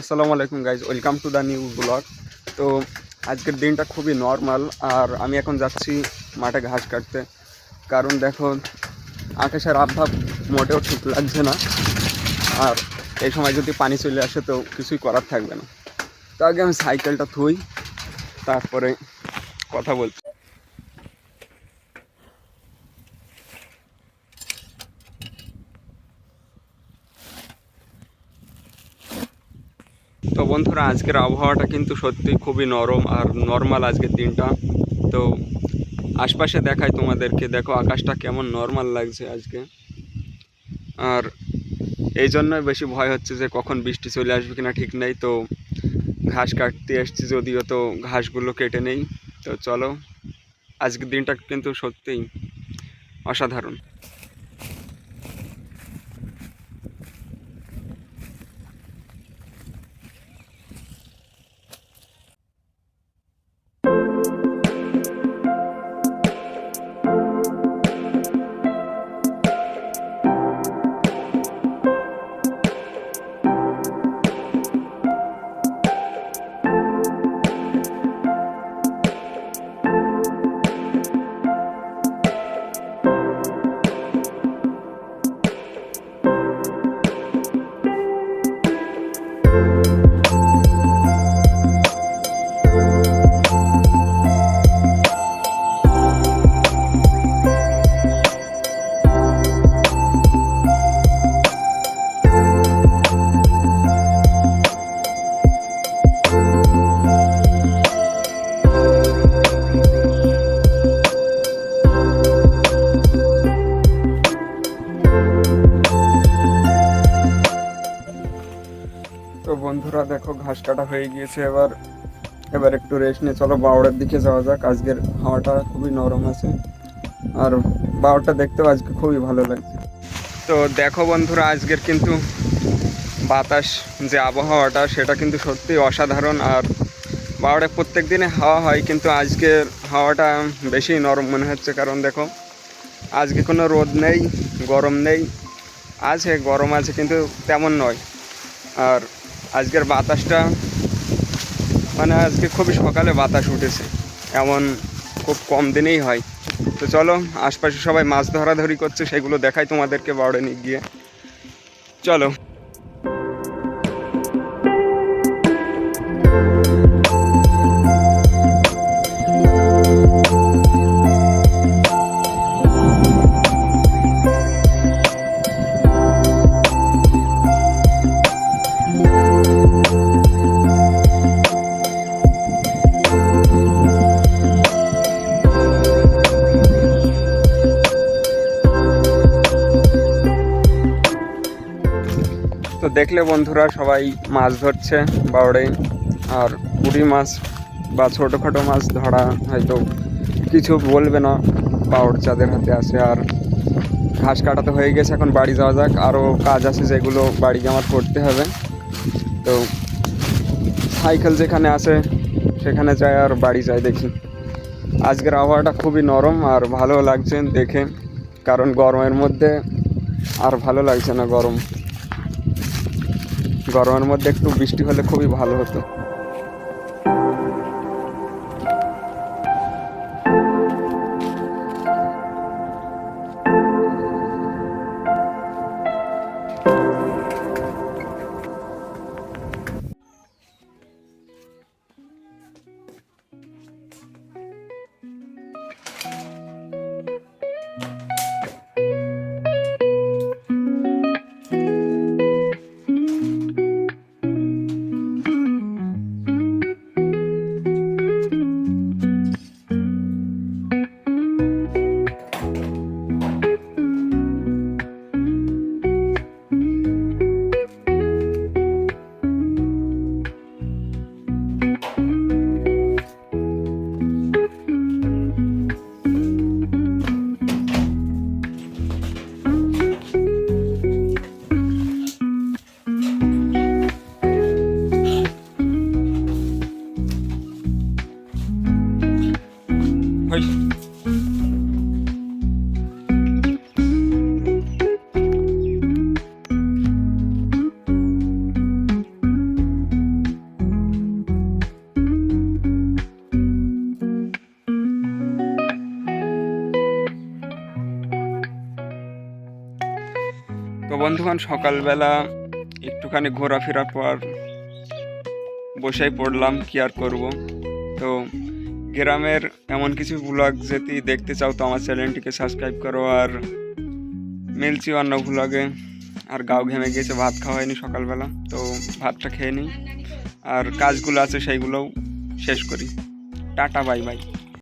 আসসালামু আলাইকুম guys welcome to the new blog তো আজকের দিনটা খুবই নর্মাল আর আমি এখন যাচ্ছি মাঠে ঘাস কাটতে। কারণ দেখো, আকাশের আবহাব মোটেও ঠিক লাগছে না। আর এই সময় যদি পানি চলে আসে তো কিছুই করার থাকবে না। তো আগে আমি সাইকেলটা থুই তারপরে কথা বলছি তো বন্ধুরা, আজকের আবহাওয়াটা কিন্তু সত্যিই খুবই নরম আর নর্মাল আজকের দিনটা। তো আশপাশে দেখাই তোমাদেরকে, দেখো আকাশটা কেমন নর্মাল লাগছে আজকে। আর এই জন্যই বেশি ভয় হচ্ছে যে কখন বৃষ্টি চলে আসবে কিনা ঠিক নেই। তো ঘাস কাটতে এসছি যদিও তো ঘাসগুলো কেটে নেই। তো চলো, আজকের দিনটা কিন্তু সত্যিই অসাধারণ। বন্ধুরা, দেখো, ঘাস কাটা হয়ে গিয়েছে এবার। এবার একটু রেস্ট নিয়ে চলো বাউড়ের দিকে যাওয়া যাক। আজকের হাওয়াটা খুবই নরম আছে। আর বাউরটা দেখতেও আজকে খুবই ভালো লাগছে। তো দেখো বন্ধুরা, আজকের কিন্তু বাতাস যে আবহাওয়াটা, সেটা কিন্তু সত্যি অসাধারণ। আর বাউড়ে প্রত্যেক দিনে হাওয়া হয়, কিন্তু আজকের হাওয়াটা বেশি নরম মনে হচ্ছে। কারণ দেখো, আজকে কোনো রোদ নেই, গরম নেই। আছে, গরম আছে, কিন্তু তেমন নয়। আর আজকের বাতাসটা মানে আজকে খুবই সকালে বাতাস উঠেছে, এমন খুব কম দিনেই হয়। তো চলো, আশপাশে সবাই মাছ ধরাধরি করছে, সেগুলো দেখাই তোমাদেরকে বাউড়ে নিয়ে গিয়ে। চলো। দেখলে বন্ধুরা সবাই মাছ ধরছে, বাউড়ে, আর পুঁটি মাছ বা ছোটোখাটো মাছ ধরা হয়তো কিছু বলবে না, বাউড় যাদের হাতে আছে। আর ঘাস কাটাতে হয়ে গেছে, এখন বাড়ি যাওয়া যাক, আরও কাজ আছে যেগুলো বাড়ি আমার করতে হবে। তো সাইকেল যেখানে আছে, সেখানে যাই আর বাড়ি যাই দেখি। আজকের আবহাওয়াটা খুবই নরম আর ভালো লাগছে দেখে, কারণ গরমের মধ্যে আর ভালো লাগছে না গরম। গরমের মধ্যে একটু বৃষ্টি হলে খুবই ভালো হতো। বন্ধুগণ, সকালবেলা একটুখানি ঘোরাফেরার পর বসেই পড়লাম, কি আর করব? তো গ্রামের এমন কিছু ব্লগ যদি দেখতে চাও, তো আমার চ্যানেলটিকে সাবস্ক্রাইব করো আর মিলছি অন্য ব্লগে আর গাও ঘেমে গিয়েছে, ভাত খাওয়া হয়নি সকালবেলা, তো ভাতটা খেয়ে নিই। আর কাজগুলো আছে, সেইগুলোও শেষ করি। Tata, bye bye.